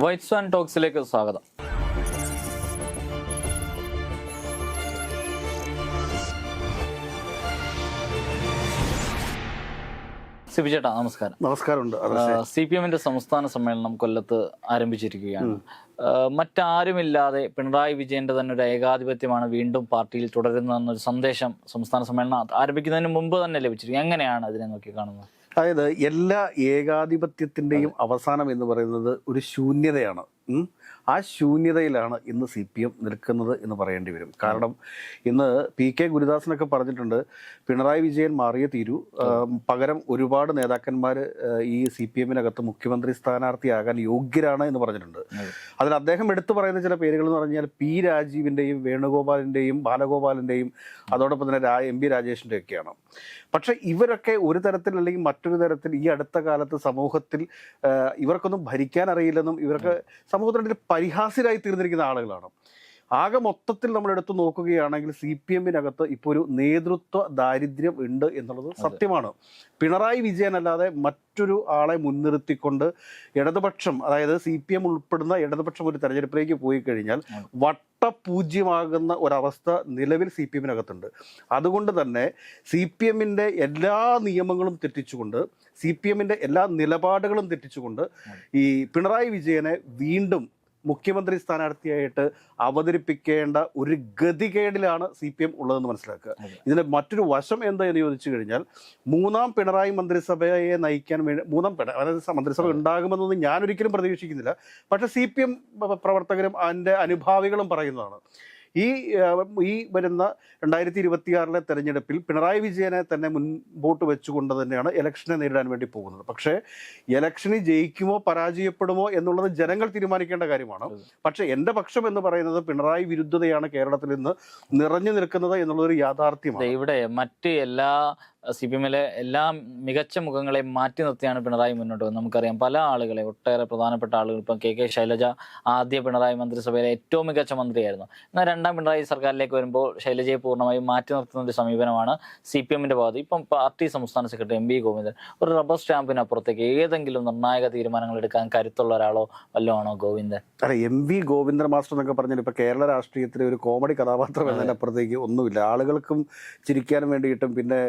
White and ടോക്സിലേക്ക് സ്വാഗതം. സിബി ചേട്ടാ നമസ്കാരം. നമസ്കാരമുണ്ട് അത് സി പി എമ്മിന്റെ സംസ്ഥാന സമ്മേളനം കൊല്ലത്ത് ആരംഭിച്ചിരിക്കുകയാണ്. മറ്റാരുമില്ലാതെ പിണറായി വിജയന്റെ തന്നെ ഒരു ഏകാധിപത്യമാണ് വീണ്ടും പാർട്ടിയിൽ തുടരുന്നതെന്നൊരു സന്ദേശം സംസ്ഥാന സമ്മേളനം ആരംഭിക്കുന്നതിന് മുമ്പ് തന്നെ ലഭിച്ചിരിക്കും എങ്ങനെയാണ് അതിനെ നോക്കി കാണുന്നത്? അതായത് എല്ലാ ഏകാധിപത്യത്തിന്റെയും അവസാനം എന്ന് പറയുന്നത് ഒരു ശൂന്യതയാണ്. ആ ശൂന്യതയിലാണ് ഇന്ന് സി പി എം നിൽക്കുന്നത് എന്ന് പറയേണ്ടി വരും. കാരണം ഇന്ന് പി കെ ഗുരുദാസനൊക്കെ പറഞ്ഞിട്ടുണ്ട് പിണറായി വിജയൻ മാറിയ തീരൂ. പകരം ഒരുപാട് നേതാക്കന്മാർ ഈ സി പി എമ്മിനകത്ത് മുഖ്യമന്ത്രി സ്ഥാനാർത്ഥിയാകാൻ യോഗ്യരാണ് എന്ന് പറഞ്ഞിട്ടുണ്ട്. അതിൽ അദ്ദേഹം എടുത്തു പറയുന്ന ചില പേരുകൾ എന്ന് പറഞ്ഞാൽ പി രാജീവിന്റെയും വേണുഗോപാലിന്റെയും ബാലഗോപാലിന്റെയും അതോടൊപ്പം തന്നെ രാ എം പി രാജേഷിന്റെ ഒക്കെയാണ് പക്ഷെ ഇവരൊക്കെ ഒരു തരത്തിൽ അല്ലെങ്കിൽ മറ്റൊരു തരത്തിൽ ഈ അടുത്ത കാലത്ത് സമൂഹത്തിൽ ഇവർക്കൊന്നും ഭരിക്കാൻ അറിയില്ലെന്നും ഇവർക്ക് സമൂഹത്തിനിടയിൽ പരിഹാസ്യരായി തീർന്നിരിക്കുന്ന ആളുകളാണ്. ആകെ മൊത്തത്തിൽ നമ്മൾ എടുത്തു നോക്കുകയാണെങ്കിൽ സി പി എമ്മിനകത്ത് ഇപ്പോൾ ഒരു നേതൃത്വ ദാരിദ്ര്യം ഉണ്ട് എന്നുള്ളത് സത്യമാണ്. പിണറായി വിജയൻ അല്ലാതെ മറ്റൊരു ആളെ മുൻനിർത്തിക്കൊണ്ട് ഇടതുപക്ഷം അതായത് സി പി എം ഉൾപ്പെടുന്ന ഇടതുപക്ഷം ഒരു തെരഞ്ഞെടുപ്പിലേക്ക് പോയി കഴിഞ്ഞാൽ വട്ടപൂജ്യമാകുന്ന ഒരവസ്ഥ നിലവിൽ സി പി എമ്മിനകത്തുണ്ട്. അതുകൊണ്ട് തന്നെ സി പി എമ്മിന്റെ എല്ലാ നിയമങ്ങളും തെറ്റിച്ചുകൊണ്ട് സി പി എമ്മിന്റെ എല്ലാ നിലപാടുകളും തെറ്റിച്ചുകൊണ്ട് ഈ പിണറായി വിജയനെ വീണ്ടും മുഖ്യമന്ത്രി സ്ഥാനാർത്ഥിയായിട്ട് അവതരിപ്പിക്കേണ്ട ഒരു ഗതികേടിലാണ് സി പി എം ഉള്ളതെന്ന് മനസ്സിലാക്കുക. ഇതിന്റെ മറ്റൊരു വശം എന്താ എന്ന് ചോദിച്ചു കഴിഞ്ഞാൽ മൂന്നാം പിണറായി മന്ത്രിസഭയെ നയിക്കാൻ വേണ്ടി മൂന്നാം പിണ അതായത് മന്ത്രിസഭ ഉണ്ടാകുമെന്നൊന്നും ഞാനൊരിക്കലും പ്രതീക്ഷിക്കുന്നില്ല. പക്ഷേ സി പി എം പ്രവർത്തകരും അതിന്റെ അനുഭാവികളും പറയുന്നതാണ്. ഈ ഈ വരുന്ന രണ്ടായിരത്തി ഇരുപത്തിയാറിലെ തെരഞ്ഞെടുപ്പിൽ പിണറായി വിജയനെ തന്നെ മുൻപോട്ട് വെച്ചുകൊണ്ട് തന്നെയാണ് ഇലക്ഷനെ നേരിടാൻ വേണ്ടി പോകുന്നത്. പക്ഷേ ഇലക്ഷന് ജയിക്കുമോ പരാജയപ്പെടുമോ എന്നുള്ളത് ജനങ്ങൾ തീരുമാനിക്കേണ്ട കാര്യമാണ്. പക്ഷേ എന്റെ പക്ഷം എന്ന് പറയുന്നത് പിണറായി വിരുദ്ധതയാണ് കേരളത്തിൽ ഇന്ന് നിറഞ്ഞു നിൽക്കുന്നത് എന്നുള്ളൊരു യാഥാർത്ഥ്യമാണ്. ഇവിടെ മറ്റ് എല്ലാ സി പി എമ്മിലെ എല്ലാ മികച്ച മുഖങ്ങളെയും മാറ്റി നിർത്തിയാണ് പിണറായി മുന്നോട്ട് പോകുന്നത്. നമുക്കറിയാം പല ആളുകളെ ഒട്ടേറെ പ്രധാനപ്പെട്ട ആളുകൾ ഇപ്പം കെ കെ ശൈലജ ആദ്യ പിണറായി മന്ത്രിസഭയിലെ ഏറ്റവും മികച്ച മന്ത്രിയായിരുന്നു. എന്നാൽ രണ്ടാം പിണറായി സർക്കാരിലേക്ക് വരുമ്പോൾ ശൈലജയെ പൂർണമായും മാറ്റി നിർത്തുന്ന ഒരു സമീപനമാണ് സി പി എമ്മിന്റെ ഭാഗത്ത്. ഇപ്പം പാർട്ടി സംസ്ഥാന സെക്രട്ടറി എം വി ഗോവിന്ദൻ ഒരു റബ്ബർ സ്റ്റാമ്പിനപ്പുറത്തേക്ക് ഏതെങ്കിലും നിർണായക തീരുമാനങ്ങൾ എടുക്കാൻ കരുത്തുള്ള ഒരാളോ വല്ലോ ആണോ ഗോവിന്ദൻ? അല്ല എം വി ഗോവിന്ദൻ മാസ്റ്റർ എന്നൊക്കെ പറഞ്ഞാൽ ഇപ്പോൾ കേരള രാഷ്ട്രീയത്തിലെ ഒരു കോമഡി കഥാപാത്രം എന്നതിനപ്പുറത്തേക്ക് ഒന്നുമില്ല. ആളുകൾക്കും ചിരിക്കാൻ വേണ്ടിയിട്ടും പിന്നെ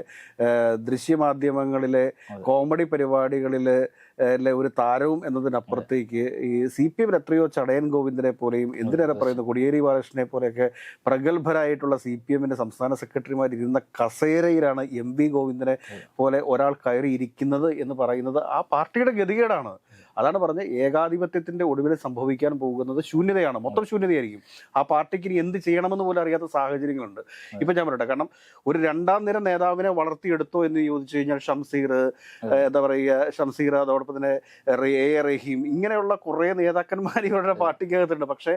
ദൃശ്യമാധ്യമങ്ങളിലെ കോമഡി പരിപാടികളിലെ അല്ലെ ഒരു താരവും എന്നതിനപ്പുറത്തേക്ക് ഈ സി പി എമ്മിൽ എത്രയോ ചടയൻ ഗോവിന്ദനെ പോലെയും എന്തിനേറെ പറയുന്ന കൊടിയേരി ബാലകൃഷ്ണനെ പോലെയൊക്കെ പ്രഗത്ഭരായിട്ടുള്ള സി പി എമ്മിന്റെ സംസ്ഥാന സെക്രട്ടറിമാർ ഇരുന്ന കസേരയിലാണ് എം വി ഗോവിന്ദനെ പോലെ ഒരാൾ കയറിയിരിക്കുന്നത് എന്ന് പറയുന്നത് ആ പാർട്ടിയുടെ ഗതികേടാണ്. അതാണ് പറഞ്ഞത് ഏകാധിപത്യത്തിന്റെ ഒടുവിൽ സംഭവിക്കാൻ പോകുന്നത് ശൂന്യതയാണ്. മൊത്തം ശൂന്യതയായിരിക്കും. ആ പാർട്ടിക്ക് ഇനി എന്ത് ചെയ്യണമെന്ന് പോലും അറിയാത്ത സാഹചര്യങ്ങളുണ്ട്. ഇപ്പൊ ഞാൻ പറയട്ടെ കാരണം ഒരു രണ്ടാം നിര നേതാവിനെ വളർത്തിയെടുത്തോ എന്ന് ചോദിച്ചു കഴിഞ്ഞാൽ ഷംസീർ എന്താ പറയുക ഷംസീർ അതോടൊപ്പം തന്നെ എ റഹീം ഇങ്ങനെയുള്ള കുറേ നേതാക്കന്മാർ ഇവരുടെ പാർട്ടിക്കകത്തുണ്ട്. പക്ഷേ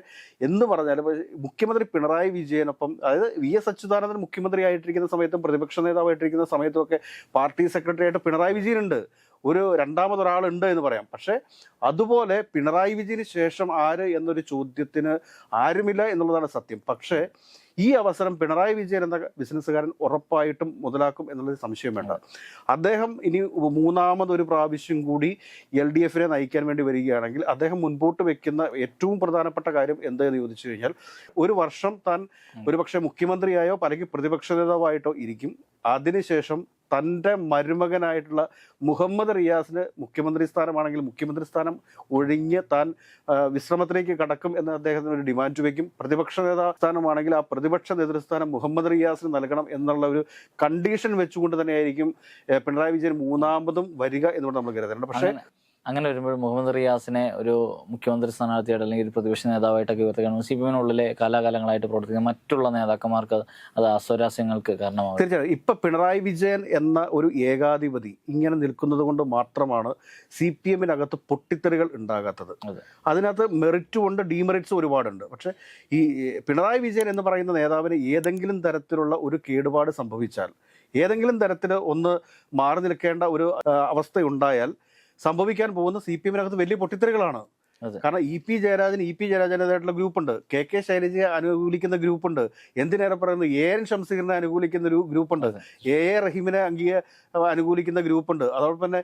എന്ന് പറഞ്ഞാൽ മുഖ്യമന്ത്രി പിണറായി വിജയനൊപ്പം അതായത് വി എസ് അച്യുതാനന്ദൻ മുഖ്യമന്ത്രി ആയിട്ടിരിക്കുന്ന സമയത്തും പ്രതിപക്ഷ നേതാവായിട്ടിരിക്കുന്ന സമയത്തും ഒക്കെ പാർട്ടി സെക്രട്ടറി ആയിട്ട് പിണറായി വിജയനുണ്ട്. ഒരു രണ്ടാമതൊരാളുണ്ട് എന്ന് പറയാം. പക്ഷേ അതുപോലെ പിണറായി വിജയന് ശേഷം ആര് എന്നൊരു ചോദ്യത്തിന് ആരുമില്ല എന്നുള്ളതാണ് സത്യം. പക്ഷേ ഈ അവസരം പിണറായി വിജയൻ എന്ന ബിസിനസ്സുകാരൻ ഉറപ്പായിട്ടും മുതലാക്കും എന്നുള്ളത് സംശയം വേണ്ട. അദ്ദേഹം ഇനി മൂന്നാമതൊരു പ്രാവശ്യം കൂടി എൽ ഡി എഫിനെ നയിക്കാൻ വേണ്ടി വരികയാണെങ്കിൽ അദ്ദേഹം മുൻപോട്ട് വെക്കുന്ന ഏറ്റവും പ്രധാനപ്പെട്ട കാര്യം എന്തെന്ന് ചോദിച്ചു കഴിഞ്ഞാൽ ഒരു വർഷം താൻ ഒരുപക്ഷെ മുഖ്യമന്ത്രിയായോ അല്ലെങ്കിൽ പ്രതിപക്ഷ നേതാവായിട്ടോ ഇരിക്കും. അതിനുശേഷം തന്റെ മരുമകനായിട്ടുള്ള മുഹമ്മദ് റിയാസിന് മുഖ്യമന്ത്രി സ്ഥാനമാണെങ്കിൽ മുഖ്യമന്ത്രി സ്ഥാനം ഒഴിഞ്ഞ് താൻ വിശ്രമത്തിലേക്ക് കടക്കും എന്ന് അദ്ദേഹത്തിന് ഒരു ഡിമാൻഡ് വയ്ക്കും പ്രതിപക്ഷ നേതാ സ്ഥാനമാണെങ്കിൽ ആ പ്രതിപക്ഷ നേതൃസ്ഥാനം മുഹമ്മദ് റിയാസിന് നൽകണം എന്നുള്ള ഒരു കണ്ടീഷൻ വെച്ചുകൊണ്ട് തന്നെയായിരിക്കും പിണറായി വിജയൻ മൂന്നാമതും വരിക എന്നുകൊണ്ട് നമ്മൾ കരുതേണ്ടത് പക്ഷേ അങ്ങനെ വരുമ്പോൾ മുഹമ്മദ് റിയാസിനെ ഒരു മുഖ്യമന്ത്രി സ്ഥാനാർത്ഥിയായിട്ട് അല്ലെങ്കിൽ ഒരു പ്രതിപക്ഷ നേതാവായിട്ടൊക്കെ ഉയർത്തുകയാണ് സി പി എമ്മിനുള്ളിലെ കാലാകാലങ്ങളായിട്ട് പ്രവർത്തിക്കുന്ന മറ്റുള്ള നേതാക്കന്മാർക്ക് അത് അസ്വരാസ്യങ്ങൾക്ക് കാരണമാകും. തീർച്ചയായും. ഇപ്പൊ പിണറായി വിജയൻ എന്ന ഒരു ഏകാധിപതി ഇങ്ങനെ നിൽക്കുന്നത് കൊണ്ട് മാത്രമാണ് സി പി എമ്മിനകത്ത് പൊട്ടിത്തെറികൾ ഉണ്ടാകാത്തത്. അതെ. അതിനകത്ത് മെറിറ്റും ഉണ്ട് ഡീമെറിറ്റ്സും ഒരുപാടുണ്ട്. പക്ഷെ ഈ പിണറായി വിജയൻ എന്ന് പറയുന്ന നേതാവിന് ഏതെങ്കിലും തരത്തിലുള്ള ഒരു കേടുപാട് സംഭവിച്ചാൽ ഏതെങ്കിലും തരത്തിൽ ഒന്ന് മാറി നിൽക്കേണ്ട ഒരു അവസ്ഥയുണ്ടായാൽ അവസ്ഥ ഉണ്ടായാൽ സംഭവിക്കാൻ പോകുന്ന സി പി എമ്മിനകത്ത് വലിയ പൊട്ടിത്തെറികളാണ്. കാരണം E P Jayarajan E P ജയരാജന്റെതായിട്ടുള്ള ഗ്രൂപ്പുണ്ട്. കെ കെ ശൈലജയെ അനുകൂലിക്കുന്ന ഗ്രൂപ്പുണ്ട്. എന്തിനേറെ പറയുന്നത് എ എൻ ഷംസീറിനെ അനുകൂലിക്കുന്ന ഒരു ഗ്രൂപ്പുണ്ട്. ഉണ്ട് എ എ റഹീമിനെ അംഗീക അനുകൂലിക്കുന്ന ഗ്രൂപ്പുണ്ട്. അതോടൊപ്പം തന്നെ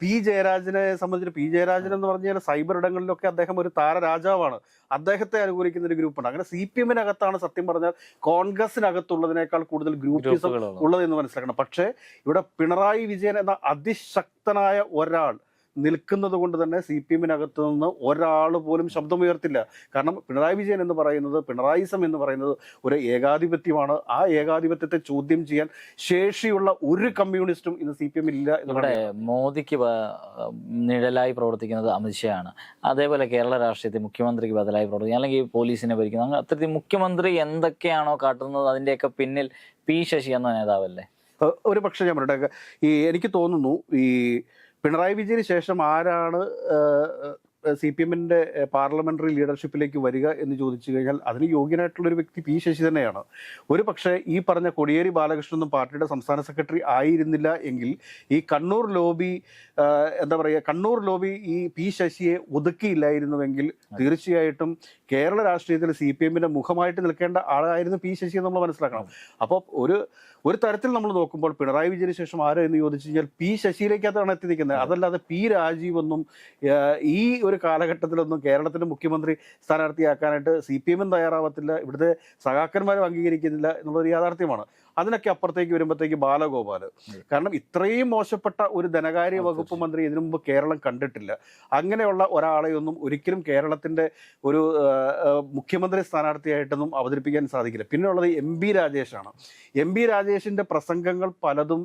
പി ജയരാജനെ സംബന്ധിച്ച് പി ജയരാജൻ എന്ന് പറഞ്ഞാൽ സൈബർ ഇടങ്ങളിലൊക്കെ അദ്ദേഹം ഒരു താരരാജാവാണ്. അദ്ദേഹത്തെ അനുകൂലിക്കുന്ന ഒരു ഗ്രൂപ്പുണ്ട്. അങ്ങനെ സി പി എമ്മിനകത്താണ് സത്യം പറഞ്ഞാൽ കോൺഗ്രസിനകത്തുള്ളതിനേക്കാൾ കൂടുതൽ ഗ്രൂപ്പിസം ഗ്രൂപ്പുകളുള്ളത് ഉള്ളത് എന്ന് മനസ്സിലാക്കണം. പക്ഷേ ഇവിടെ പിണറായി വിജയൻ എന്ന അതിശക്തനായ ഒരാൾ നിൽക്കുന്നത് കൊണ്ട് തന്നെ സി പി എമ്മിനകത്ത് നിന്ന് ഒരാൾ പോലും ശബ്ദമുയർത്തില്ല. കാരണം പിണറായി വിജയൻ എന്ന് പറയുന്നത് പിണറായിസം എന്ന് പറയുന്നത് ഒരു ഏകാധിപത്യമാണ്. ആ ഏകാധിപത്യത്തെ ചോദ്യം ചെയ്യാൻ ശേഷിയുള്ള ഒരു കമ്മ്യൂണിസ്റ്റും ഇന്ന് സി പി എമ്മിൽ ഇല്ല ഇവിടെ മോദിക്ക് നിഴലായി പ്രവർത്തിക്കുന്നത് അമിത്ഷായാണ് അതേപോലെ കേരള രാഷ്ട്രീയത്തിൽ മുഖ്യമന്ത്രിക്ക് ബദലായി പ്രവർത്തിക്കുന്നത് അല്ലെങ്കിൽ പോലീസിനെ ഭരിക്കുന്നത് അങ്ങനെ അത്തരത്തിൽ മുഖ്യമന്ത്രി എന്തൊക്കെയാണോ കാട്ടുന്നത് അതിന്റെയൊക്കെ പിന്നിൽ പി ശശി എന്ന നേതാവല്ലേ? ഒരു പക്ഷേ ഞാൻ പറയട്ടെ. ഈ എനിക്ക് തോന്നുന്നു ഈ പിണറായി വിജയന് ശേഷം ആരാണ് സി പി എമ്മിന്റെ പാർലമെന്ററി ലീഡർഷിപ്പിലേക്ക് വരിക എന്ന് ചോദിച്ചു കഴിഞ്ഞാൽ അതിന് യോഗ്യനായിട്ടുള്ളൊരു വ്യക്തി പി ശശി തന്നെയാണ്. ഒരു പക്ഷേ ഈ പറഞ്ഞ കൊടിയേരി ബാലകൃഷ്ണനും പാർട്ടിയുടെ സംസ്ഥാന സെക്രട്ടറി ആയിരുന്നില്ല എങ്കിൽ ഈ കണ്ണൂർ ലോബി എന്താ പറയുക കണ്ണൂർ ലോബി ഈ പി ശശിയെ ഒതുക്കിയില്ലായിരുന്നുവെങ്കിൽ തീർച്ചയായിട്ടും കേരള രാഷ്ട്രീയത്തിൽ സി പി എമ്മിന്റെ മുഖമായിട്ട് നിൽക്കേണ്ട ആളായിരുന്നു പി ശശി നമ്മൾ മനസ്സിലാക്കണം. അപ്പോൾ ഒരു ഒരു തരത്തിൽ നമ്മൾ നോക്കുമ്പോൾ പിണറായി വിജയന് ശേഷം ആരോ എന്ന് ചോദിച്ചു കഴിഞ്ഞാൽ പി ശശിയിലേക്കകത്താണ് എത്തി നിൽക്കുന്നത്. അതല്ലാതെ പി രാജീവ് ഈ ഒരു കാലഘട്ടത്തിലൊന്നും കേരളത്തിന്റെ മുഖ്യമന്ത്രി സ്ഥാനാർത്ഥിയാക്കാനായിട്ട് സി പി എമ്മും തയ്യാറാവത്തില്ല. ഇവിടുത്തെ സഖാക്കന്മാരും അംഗീകരിക്കുന്നില്ല എന്നുള്ളൊരു യാഥാർത്ഥ്യമാണ്. അതിനൊക്കെ അപ്പുറത്തേക്ക് വരുമ്പോഴത്തേക്ക് ബാലഗോപാൽ കാരണം ഇത്രയും മോശപ്പെട്ട ഒരു ധനകാര്യ വകുപ്പ് മന്ത്രി ഇതിനു മുമ്പ് കേരളം കണ്ടിട്ടില്ല. അങ്ങനെയുള്ള ഒരാളെയൊന്നും ഒരിക്കലും കേരളത്തിന്റെ ഒരു മുഖ്യമന്ത്രി സ്ഥാനാർത്ഥിയായിട്ടൊന്നും അവതരിപ്പിക്കാൻ സാധിക്കില്ല. പിന്നെയുള്ളത് എം ബി രാജേഷാണ്. എം ബി രാജേഷിന്റെ പ്രസംഗങ്ങൾ പലതും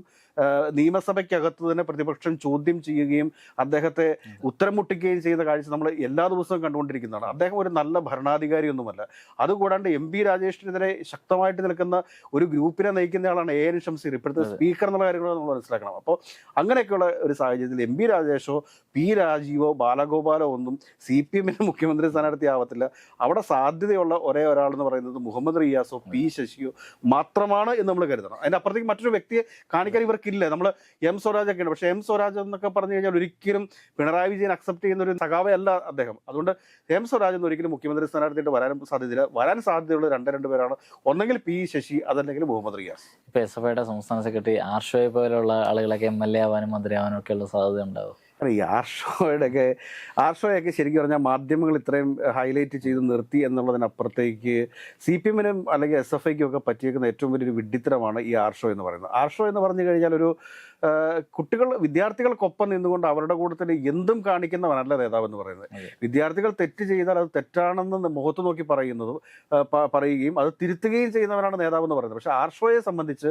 നിയമസഭയ്ക്കകത്ത് തന്നെ പ്രതിപക്ഷം ചോദ്യം ചെയ്യുകയും അദ്ദേഹത്തെ ഉത്തരം മുട്ടിക്കുകയും ചെയ്യുന്ന കാഴ്ച നമ്മൾ എല്ലാ ദിവസവും കണ്ടുകൊണ്ടിരിക്കുന്നതാണ്. അദ്ദേഹം ഒരു നല്ല ഭരണാധികാരി ഒന്നുമല്ല അതുകൂടാണ്ട് എം പി രാജേഷിനെതിരെ ശക്തമായിട്ട് നിൽക്കുന്ന ഒരു ഗ്രൂപ്പിനെ നയിക്കുന്ന ആളാണ് എ എൻ ഷംസീർ ഇപ്പോഴത്തെ സ്പീക്കർ എന്നുള്ള കാര്യങ്ങൾ നമ്മൾ മനസ്സിലാക്കണം. അപ്പോൾ അങ്ങനെയൊക്കെയുള്ള ഒരു സാഹചര്യത്തിൽ എം പി രാജേഷോ പി രാജീവോ ബാലഗോപാലോ ഒന്നും സി പി എമ്മിന് മുഖ്യമന്ത്രി സ്ഥാനാർത്ഥി ആവത്തില്ല. അവിടെ സാധ്യതയുള്ള ഒരേ ഒരാൾ എന്ന് പറയുന്നത് മുഹമ്മദ് റിയാസോ പി ശശിയോ മാത്രമാണ് എന്ന് നമ്മൾ കരുതണം. അതിന്റെ അപ്പുറത്തേക്ക് മറ്റൊരു വ്യക്തിയെ കാണിക്കാൻ ഇവർക്കില്ല നമ്മൾ എം സ്വരാജ് ഉണ്ട് പക്ഷേ എം സ്വരാജ് എന്നൊക്കെ പറഞ്ഞു കഴിഞ്ഞാൽ ഒരിക്കലും പിണറായി വിജയൻ അക്സെപ്റ്റ് ചെയ്യുന്ന ഒരു സഖാവയല്ല അദ്ദേഹം. അതുകൊണ്ട് എം സ്വരാജ് എന്ന് ഒരിക്കലും മുഖ്യമന്ത്രി സ്ഥാനാർത്ഥിയായിട്ട് വരാൻ സാധ്യതയില്ല. വരാൻ സാധ്യതയുള്ള രണ്ട് രണ്ട് പേരാണ്. ഒന്നെങ്കിൽ പി ശശി അതല്ലെങ്കിൽ മുഹമ്മദ് റിയാസ്. ഇപ്പൊ എസ് എഫ് ഐയുടെ സംസ്ഥാന സെക്രട്ടറി ആർഷോയെ പോലെയുള്ള ആളുകളൊക്കെ എം എൽ എ ആവാനും മന്ത്രി ആവാനും ഒക്കെ ഉള്ള സാധ്യത ഉണ്ടാവും? ഈ ആർഷോയുടെ ഒക്കെ ആർഷോയൊക്കെ ശരിക്കും പറഞ്ഞാൽ മാധ്യമങ്ങൾ ഇത്രയും ഹൈലൈറ്റ് ചെയ്ത് നിർത്തി എന്നുള്ളതിനപ്പുറത്തേക്ക് സി പി എമ്മിനും അല്ലെങ്കിൽ എസ് എഫ് ഐക്കും ഒക്കെ പറ്റിയേക്കുന്ന ഏറ്റവും വലിയൊരു വിഡ്ഢിത്തരമാണ് ഈ ആർഷോ എന്ന് പറയുന്നത്. ആർഷോ എന്ന് പറഞ്ഞു കഴിഞ്ഞാൽ ഒരു കുട്ടികൾ വിദ്യാർത്ഥികൾക്കൊപ്പം നിന്നുകൊണ്ട് അവരുടെ കൂട്ടത്തിൽ എന്തും കാണിക്കുന്നവനല്ല നേതാവ് എന്ന് പറയുന്നത്. വിദ്യാർത്ഥികൾ തെറ്റ് ചെയ്താൽ അത് തെറ്റാണെന്ന് മുഖത്ത് നോക്കി പറയുന്നതും പറയുകയും അത് തിരുത്തുകയും ചെയ്യുന്നവനാണ് നേതാവ് എന്ന് പറയുന്നത്. പക്ഷേ ആർഷോയെ സംബന്ധിച്ച്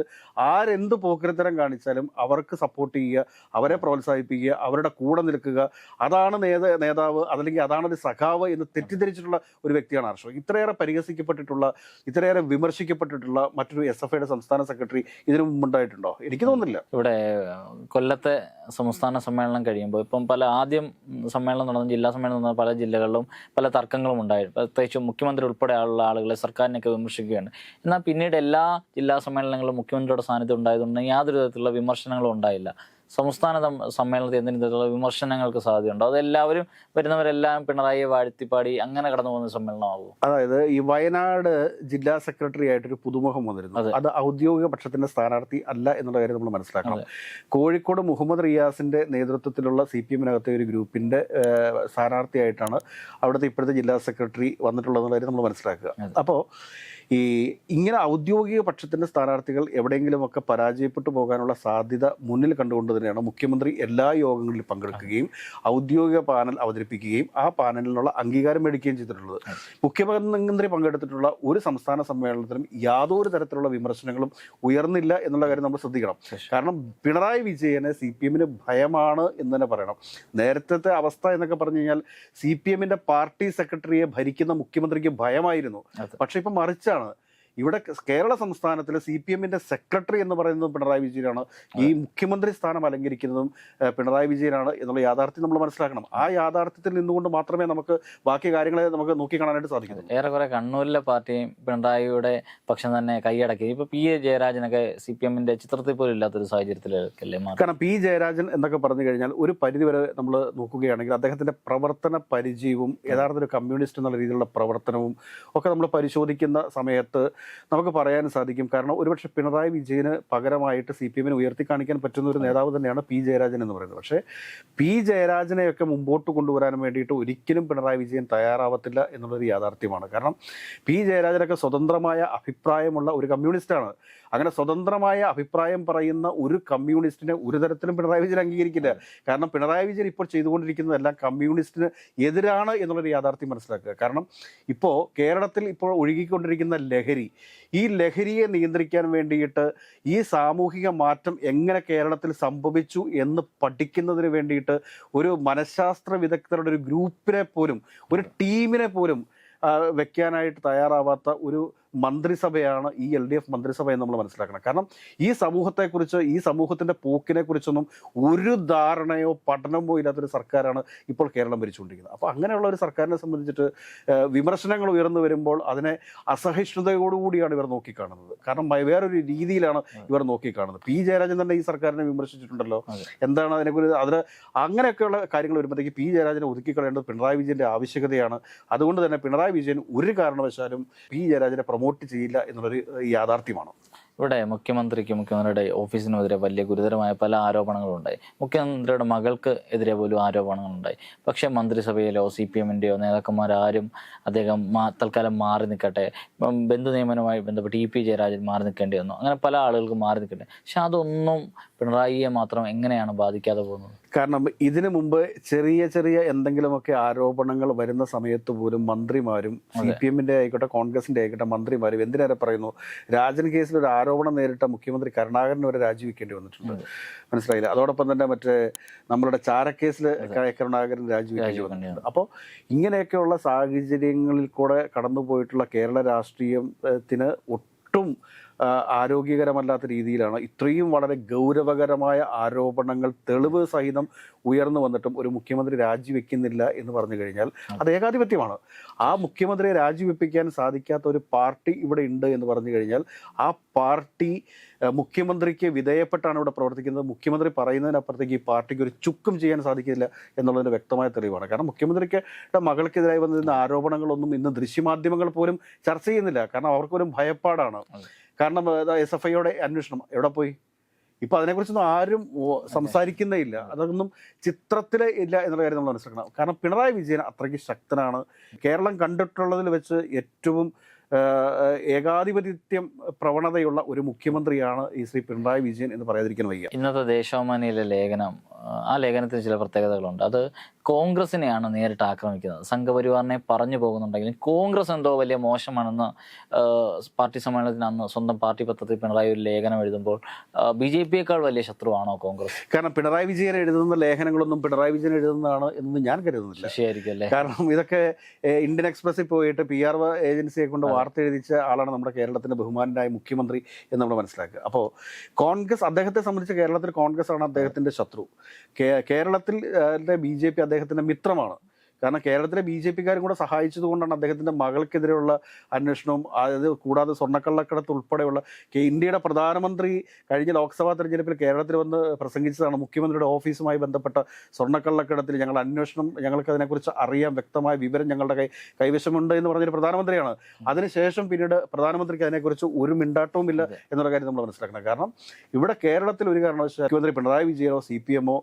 ആരെന്ത് പോക്കരത്തരം കാണിച്ചാലും അവർക്ക് സപ്പോർട്ട് ചെയ്യുക അവരെ പ്രോത്സാഹിപ്പിക്കുക അവരുടെ കൂടെ നിൽക്കുക അതാണ് നേത നേതാവ് അതല്ലെങ്കിൽ അതാണ് ഒരു സഖാവ് എന്ന് തെറ്റിദ്ധരിച്ചിട്ടുള്ള ഒരു വ്യക്തിയാണ് ആർഷോ. ഇത്രയേറെ പരിഹസിക്കപ്പെട്ടിട്ടുള്ള ഇത്രയേറെ വിമർശിക്കപ്പെട്ടിട്ടുള്ള മറ്റൊരു എസ് എഫ് ഐയുടെ സംസ്ഥാന സെക്രട്ടറി ഇതിനു മുമ്പുണ്ടായിട്ടുണ്ടോ? എനിക്ക് തോന്നുന്നില്ല. ഇവിടെ കൊല്ലത്തെ സംസ്ഥാന സമ്മേളനം കഴിയുമ്പോൾ ഇപ്പം പല ആദ്യം സമ്മേളനം നടന്ന ജില്ലാ സമ്മേളനം നടന്ന പല ജില്ലകളിലും പല തർക്കങ്ങളും ഉണ്ടായി. പ്രത്യേകിച്ച് മുഖ്യമന്ത്രി ഉൾപ്പെടെ ഉള്ള ആളുകളെ സർക്കാരിനൊക്കെ വിമർശിക്കുകയാണ്. എന്നാൽ പിന്നീട് എല്ലാ ജില്ലാ സമ്മേളനങ്ങളിലും മുഖ്യമന്ത്രിയുടെ സാന്നിധ്യം ഉണ്ടായതുകൊണ്ട് യാതൊരു തരത്തിലുള്ള വിമർശനങ്ങളും ഉണ്ടായില്ല. സംസ്ഥാന സമ്മേളനത്തിൽ എന്തിനും തരത്തിലുള്ള വിമർശനങ്ങൾക്ക് സാധ്യതയുണ്ടോ? അതെല്ലാവരും വരുന്നവരെല്ലാം പിണറായിയെ വാഴ്ത്തിപ്പാടി അങ്ങനെ കടന്നു പോകുന്ന സമ്മേളനമാകും അതായത് ഈ വയനാട് ജില്ലാ സെക്രട്ടറി ആയിട്ടൊരു പുതുമുഖം വന്നിരുന്നു. അതെ. ഔദ്യോഗിക പക്ഷത്തിന്റെ സ്ഥാനാർത്ഥി അല്ല എന്നുള്ള കാര്യം നമ്മൾ മനസ്സിലാക്കണം. കോഴിക്കോട് മുഹമ്മദ് റിയാസിന്റെ നേതൃത്വത്തിലുള്ള സി പി എമ്മിനകത്തെ ഒരു ഗ്രൂപ്പിന്റെ സ്ഥാനാർത്ഥിയായിട്ടാണ് അവിടുത്തെ ഇപ്പോഴത്തെ ജില്ലാ സെക്രട്ടറി വന്നിട്ടുള്ളതെന്നുള്ള കാര്യം നമ്മൾ മനസ്സിലാക്കുക. അപ്പോൾ ഈ ഇങ്ങനെ ഔദ്യോഗിക പക്ഷത്തിന്റെ സ്ഥാനാർത്ഥികൾ എവിടെയെങ്കിലുമൊക്കെ പരാജയപ്പെട്ടു പോകാനുള്ള സാധ്യത മുന്നിൽ കണ്ടുകൊണ്ട് തന്നെയാണ് മുഖ്യമന്ത്രി എല്ലാ യോഗങ്ങളിലും പങ്കെടുക്കുകയും ഔദ്യോഗിക പാനൽ അവതരിപ്പിക്കുകയും ആ പാനലിനുള്ള അംഗീകാരം മേടിക്കുകയും ചെയ്തിട്ടുള്ളത്. മുഖ്യമന്ത്രി പങ്കെടുത്തിട്ടുള്ള ഒരു സംസ്ഥാന സമ്മേളനത്തിലും യാതൊരു തരത്തിലുള്ള വിമർശനങ്ങളും ഉയർന്നില്ല എന്നുള്ള കാര്യം നമ്മൾ ശ്രദ്ധിക്കണം. കാരണം പിണറായി വിജയനെ സി പി എമ്മിന് ഭയമാണ് എന്ന് തന്നെ പറയണം. നേരത്തെ അവസ്ഥ എന്നൊക്കെ പറഞ്ഞു കഴിഞ്ഞാൽ സി പി എമ്മിന്റെ പാർട്ടി സെക്രട്ടറിയെ ഭരിക്കുന്ന മുഖ്യമന്ത്രിക്ക് ഭയമായിരുന്നു. പക്ഷെ ഇപ്പൊ മറിച്ചാണ്. കാണുന്നത് ഇവിടെ കേരള സംസ്ഥാനത്തിലെ സി പി എമ്മിന്റെ സെക്രട്ടറി എന്ന് പറയുന്നത് പിണറായി വിജയനാണ്. ഈ മുഖ്യമന്ത്രി സ്ഥാനം അലങ്കരിക്കുന്നതും പിണറായി വിജയനാണ് എന്നുള്ള യാഥാർത്ഥ്യം നമ്മൾ മനസ്സിലാക്കണം. ആ യാഥാർത്ഥ്യത്തിൽ നിന്നുകൊണ്ട് മാത്രമേ നമുക്ക് ബാക്കി കാര്യങ്ങളെ നമുക്ക് നോക്കിക്കാണാനായിട്ട് ഏറെ ഏറെക്കുറെ കണ്ണൂരിലെ പാർട്ടിയും പിണറായിയുടെ പക്ഷം തന്നെ കൈയടക്കി. ഇപ്പൊ പി. എ. ജയരാജനൊക്കെ സി പി എമ്മിന്റെ ചിത്രത്തിൽ പോലും ഇല്ലാത്തൊരു സാഹചര്യത്തിലല്ലേ കാരണം പി. ജയരാജൻ എന്നൊക്കെ പറഞ്ഞു കഴിഞ്ഞാൽ ഒരു പരിധിവരെ നമ്മൾ നോക്കുകയാണെങ്കിൽ അദ്ദേഹത്തിന്റെ പ്രവർത്തന പരിചയവും യഥാർത്ഥ ഒരു കമ്മ്യൂണിസ്റ്റ് എന്നുള്ള രീതിയിലുള്ള പ്രവർത്തനവും ഒക്കെ നമ്മൾ പരിശോധിക്കുന്ന സമയത്ത് നമുക്ക് പറയാൻ സാധിക്കും. കാരണം ഒരുപക്ഷെ പിണറായി വിജയന് പകരമായിട്ട് സി പി എമ്മിനെ ഉയർത്തി കാണിക്കാൻ പറ്റുന്ന ഒരു നേതാവ് തന്നെയാണ് പി ജയരാജൻ എന്ന് പറയുന്നത്. പക്ഷേ പി ജയരാജനെയൊക്കെ മുമ്പോട്ട് കൊണ്ടുവരാൻ വേണ്ടിയിട്ട് ഒരിക്കലും പിണറായി വിജയൻ തയ്യാറാവത്തില്ല എന്നുള്ളൊരു യാഥാർത്ഥ്യമാണ്. കാരണം പി ജയരാജനൊക്കെ സ്വതന്ത്രമായ അഭിപ്രായമുള്ള ഒരു കമ്മ്യൂണിസ്റ്റാണ്. അങ്ങനെ സ്വതന്ത്രമായ അഭിപ്രായം പറയുന്ന ഒരു കമ്മ്യൂണിസ്റ്റിനെ ഒരു തരത്തിലും പിണറായി വിജയൻ അംഗീകരിക്കില്ല. കാരണം പിണറായി വിജയൻ ഇപ്പോൾ ചെയ്തുകൊണ്ടിരിക്കുന്നതെല്ലാം കമ്മ്യൂണിസ്റ്റിന് എതിരാണ് എന്നുള്ളൊരു യാഥാർത്ഥ്യം മനസ്സിലാക്കുക. കാരണം ഇപ്പോൾ കേരളത്തിൽ ഇപ്പോൾ ഒഴുകിക്കൊണ്ടിരിക്കുന്ന ലഹരി ഈ ലഹരിയെ നിയന്ത്രിക്കാൻ വേണ്ടിയിട്ട് ഈ സാമൂഹിക മാറ്റം എങ്ങനെ കേരളത്തിൽ സംഭവിച്ചു എന്ന് പഠിക്കുന്നതിന് വേണ്ടിയിട്ട് ഒരു മനഃശാസ്ത്ര വിദഗ്ധരുടെ ഒരു ഗ്രൂപ്പിനെ പോലും ഒരു ടീമിനെ പോലും വെക്കാനായിട്ട് തയ്യാറാവാത്ത ഒരു മന്ത്രിസഭയാണ് ഈ എൽ ഡി എഫ് മന്ത്രിസഭ എന്ന് നമ്മൾ മനസ്സിലാക്കണം. കാരണം ഈ സമൂഹത്തെക്കുറിച്ച് ഈ സമൂഹത്തിന്റെ പോക്കിനെ കുറിച്ചൊന്നും ഒരു ധാരണയോ പഠനമോ ഇല്ലാത്തൊരു സർക്കാരാണ് ഇപ്പോൾ കേരളം ഭരിച്ചുകൊണ്ടിരിക്കുന്നത്. അപ്പോൾ അങ്ങനെയുള്ള ഒരു സർക്കാരിനെ സംബന്ധിച്ചിട്ട് വിമർശനങ്ങൾ ഉയർന്നു വരുമ്പോൾ അതിനെ അസഹിഷ്ണുതയോടുകൂടിയാണ് ഇവർ നോക്കിക്കാണുന്നത്. കാരണം വേറൊരു രീതിയിലാണ് ഇവർ നോക്കിക്കാണുന്നത്. പി. ജയരാജൻ തന്നെ ഈ സർക്കാരിനെ വിമർശിച്ചിട്ടുണ്ടല്ലോ. എന്താണ് അതിനെക്കുറിച്ച് അതിന് അങ്ങനെയൊക്കെയുള്ള കാര്യങ്ങൾ വരുമ്പോഴത്തേക്ക് പി. ജയരാജനെ ഒതുക്കിക്കളയേണ്ടത് പിണറായി വിജയന്റെ ആവശ്യകതയാണ്. അതുകൊണ്ട് തന്നെ പിണറായി വിജയൻ ഒരു കാരണവശാലും പി. ജയരാജനെ പ്രൊമോട്ട് ചെയ്യില്ല എന്നുള്ളൊരു യാഥാർത്ഥ്യമാണ്. ഇവിടെ മുഖ്യമന്ത്രിക്ക് മുഖ്യമന്ത്രിയുടെ ഓഫീസിനുമെതിരെ വലിയ ഗുരുതരമായ പല ആരോപണങ്ങളും ഉണ്ടായി മുഖ്യമന്ത്രിയുടെ മകൾക്ക് എതിരെ പോലും ആരോപണങ്ങളുണ്ടായി. പക്ഷേ മന്ത്രിസഭയിലോ സി പി എമ്മിന്റെയോ നേതാക്കന്മാരാരും അദ്ദേഹം തൽക്കാലം മാറി നിൽക്കട്ടെ ബന്ധു നിയമനവുമായി ബന്ധപ്പെട്ട് ഇ പി ജയരാജൻ മാറി നിൽക്കേണ്ടി വന്നു. അങ്ങനെ പല ആളുകൾക്കും മാറി നിൽക്കട്ടെ പക്ഷെ അതൊന്നും പിണറായിയെ മാത്രം എങ്ങനെയാണ് ബാധിക്കാതെ പോകുന്നത്? കാരണം ഇതിനു മുമ്പ് ചെറിയ ചെറിയ എന്തെങ്കിലുമൊക്കെ ആരോപണങ്ങൾ വരുന്ന സമയത്ത് പോലും മന്ത്രിമാരും സി പി എമ്മിന്റെ ആയിക്കോട്ടെ കോൺഗ്രസിന്റെ ആയിക്കോട്ടെ മന്ത്രിമാരും എന്തിനേറെ പറയുന്നു? രാജൻ കേസിൽ ഒരു ആരോപണം നേരിട്ട മുഖ്യമന്ത്രി കരുണാകരൻ വരെ രാജിവെക്കേണ്ടി വന്നിട്ടുണ്ട്. മനസ്സിലായില്ല? അതോടൊപ്പം തന്നെ മറ്റേ നമ്മളുടെ ചാരക്കേസിൽ കരുണാകരൻ രാജിവെക്കേണ്ടി വന്നിട്ടുണ്ട്. അപ്പോൾ ഇങ്ങനെയൊക്കെയുള്ള സാഹചര്യങ്ങളിൽ കൂടെ കടന്നുപോയിട്ടുള്ള കേരള രാഷ്ട്രീയത്തിന് ഒട്ടും ആരോഗ്യകരമല്ലാത്ത രീതിയിലാണ് ഇത്രയും വളരെ ഗൗരവകരമായ ആരോപണങ്ങൾ തെളിവ് സഹിതം ഉയർന്നു വന്നിട്ടും ഒരു മുഖ്യമന്ത്രി രാജിവെക്കുന്നില്ല എന്ന് പറഞ്ഞു കഴിഞ്ഞാൽ അത് ഏകാധിപത്യമാണ്. ആ മുഖ്യമന്ത്രിയെ രാജിവെപ്പിക്കാൻ സാധിക്കാത്ത ഒരു പാർട്ടി ഇവിടെ ഉണ്ട് എന്ന് പറഞ്ഞു കഴിഞ്ഞാൽ ആ പാർട്ടി മുഖ്യമന്ത്രിക്ക് വിധേയപ്പെട്ടാണ് ഇവിടെ പ്രവർത്തിക്കുന്നത്. മുഖ്യമന്ത്രി പറയുന്നതിനപ്പുറത്തേക്ക് ഈ പാർട്ടിക്ക് ഒരു ചുക്കും ചെയ്യാൻ സാധിക്കില്ല എന്നുള്ളതിന് വ്യക്തമായ തെളിവാണ്. കാരണം മുഖ്യമന്ത്രിക്ക് മകൾക്കെതിരായി വന്നിരുന്ന ആരോപണങ്ങളൊന്നും ഇന്ന് ദൃശ്യമാധ്യമങ്ങൾ പോലും ചർച്ച ചെയ്യുന്നില്ല. കാരണം അവർക്കൊരു ഭയപ്പാടാണ്. കാരണം എസ് എഫ് ഐയുടെ അന്വേഷണം എവിടെ പോയി? ഇപ്പൊ അതിനെക്കുറിച്ചൊന്നും ആരും സംസാരിക്കുന്നേ ഇല്ല അതൊന്നും ചിത്രത്തിലെ ഇല്ല എന്നുള്ള കാര്യം നമ്മൾ മനസ്സിലാക്കണം. കാരണം പിണറായി വിജയൻ അത്രയ്ക്ക് ശക്തനാണ്. കേരളം കണ്ടിട്ടുള്ളതിൽ വെച്ച് ഏറ്റവും ഏകാധിപത്യം പ്രവണതയുള്ള ഒരു മുഖ്യമന്ത്രിയാണ് ഈ ശ്രീ പിണറായി വിജയൻ എന്ന് പറയാതിരിക്കാൻ വയ്യ. ഇന്നത്തെ ദേശാഭിമാനിയിലെ ലേഖനം ആ, ലേഖനത്തിന് ചില പ്രത്യേകതകളുണ്ട്. അത് കോൺഗ്രസിനെയാണ് നേരിട്ട് ആക്രമിക്കുന്നത്. സംഘപരിവാറിനെ പറഞ്ഞു പോകുന്നുണ്ടെങ്കിലും കോൺഗ്രസ് എന്തോ വലിയ മോശമാണെന്ന് പാർട്ടി സമ്മേളനത്തിന് അന്ന് സ്വന്തം പാർട്ടി പത്രത്തിൽ പിണറായി ഒരു ലേഖനം എഴുതുമ്പോൾ ബി ജെ പിയേക്കാൾ വലിയ ശത്രുവാണോ കോൺഗ്രസ്? കാരണം പിണറായി വിജയൻ എഴുതുന്ന ലേഖനങ്ങളൊന്നും പിണറായി വിജയൻ എഴുതുന്നതാണ് എന്ന് ഞാൻ കരുതുന്നില്ല. ശരിയായിരിക്കും അല്ലേ? കാരണം ഇതൊക്കെ ഇന്ത്യൻ എക്സ്പ്രസിൽ പോയിട്ട് പി ആർ ഏജൻസിയെ കൊണ്ട് വാർത്ത എഴുതിച്ച ആളാണ് നമ്മുടെ കേരളത്തിന്റെ ബഹുമാനായ മുഖ്യമന്ത്രി എന്ന് നമ്മൾ മനസ്സിലാക്കുക. അപ്പോൾ കോൺഗ്രസ് അദ്ദേഹത്തെ സംബന്ധിച്ച് കേരളത്തിൽ കോൺഗ്രസ് ആണ് അദ്ദേഹത്തിന്റെ ശത്രു. കേരളത്തിൽ ബി ജെ പി അദ്ദേഹത്തിന്റെ മിത്രമാണ്. കാരണം കേരളത്തിലെ ബി ജെ പിക്കാരും കൂടെ സഹായിച്ചത് കൊണ്ടാണ് അദ്ദേഹത്തിന്റെ മകൾക്കെതിരെയുള്ള അന്വേഷണവും അത് കൂടാതെ സ്വർണക്കള്ളക്കടത്ത് ഉൾപ്പെടെയുള്ള ഇന്ത്യയുടെ പ്രധാനമന്ത്രി കഴിഞ്ഞ ലോക്സഭാ തെരഞ്ഞെടുപ്പിൽ കേരളത്തിൽ വന്ന് പ്രസംഗിച്ചതാണ്. മുഖ്യമന്ത്രിയുടെ ഓഫീസുമായി ബന്ധപ്പെട്ട സ്വർണക്കള്ളക്കടത്തിൽ ഞങ്ങൾ അന്വേഷണം ഞങ്ങൾക്ക് അതിനെക്കുറിച്ച് അറിയാം വ്യക്തമായ വിവരം ഞങ്ങളുടെ കൈ കൈവശമുണ്ട് എന്ന് പറഞ്ഞൊരു പ്രധാനമന്ത്രിയാണ്. അതിനുശേഷം പിന്നീട് പ്രധാനമന്ത്രിക്ക് അതിനെക്കുറിച്ച് ഒരു മിണ്ടാട്ടവും ഇല്ല എന്നുള്ള കാര്യം നമ്മൾ മനസ്സിലാക്കണം. കാരണം ഇവിടെ കേരളത്തിൽ ഒരു കാരണവശാലും മുഖ്യമന്ത്രി പിണറായി വിജയനോ സി പി എമ്മോ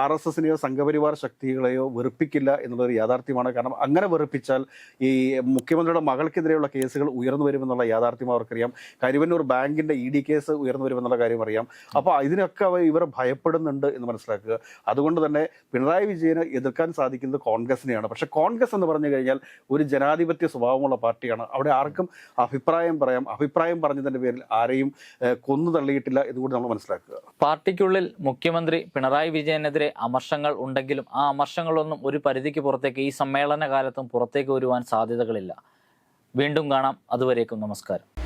ആർ എസ് എസിനെയോ സംഘപരിവാർ ശക്തികളെയോ വെറുപ്പിക്കില്ല എന്നുള്ളൊരു യാഥാർത്ഥ്യമാണ്. കാരണം അങ്ങനെ വെറുപ്പിച്ചാൽ ഈ മുഖ്യമന്ത്രിയുടെ മകൾക്കെതിരെയുള്ള കേസുകൾ ഉയർന്നു വരുമെന്നുള്ള യാഥാർത്ഥ്യം അവർക്കറിയാം. കരുവന്നൂർ ബാങ്കിന്റെ ഇ ഡി കേസ് ഉയർന്നു വരുമെന്നുള്ള കാര്യം അറിയാം. അപ്പോൾ ഇതിനൊക്കെ ഇവർ ഭയപ്പെടുന്നുണ്ട് എന്ന് മനസ്സിലാക്കുക. അതുകൊണ്ട് തന്നെ പിണറായി വിജയനെ എതിർക്കാൻ സാധിക്കുന്നത് കോൺഗ്രസിനെയാണ്. പക്ഷേ കോൺഗ്രസ് എന്ന് പറഞ്ഞു കഴിഞ്ഞാൽ ഒരു ജനാധിപത്യ സ്വഭാവമുള്ള പാർട്ടിയാണ്. അവിടെ ആർക്കും അഭിപ്രായം പറയാം. അഭിപ്രായം പറഞ്ഞതിന്റെ പേരിൽ ആരെയും കൊന്നു തള്ളിയിട്ടില്ല ഇതുകൂടി നമ്മൾ മനസ്സിലാക്കുക. പാർട്ടിക്കുള്ളിൽ മുഖ്യമന്ത്രി പിണറായി വിജയനെതിരെ അമർഷങ്ങൾ ഉണ്ടെങ്കിലും ആ അമർഷങ്ങളൊന്നും ഒരു പരിധിക്ക് പുറത്തേക്ക് ഈ സമ്മേളന കാലത്തും പുറത്തേക്ക് വരുവാൻ സാധ്യതകളില്ല. വീണ്ടും കാണാം. അതുവരേക്കും നമസ്കാരം.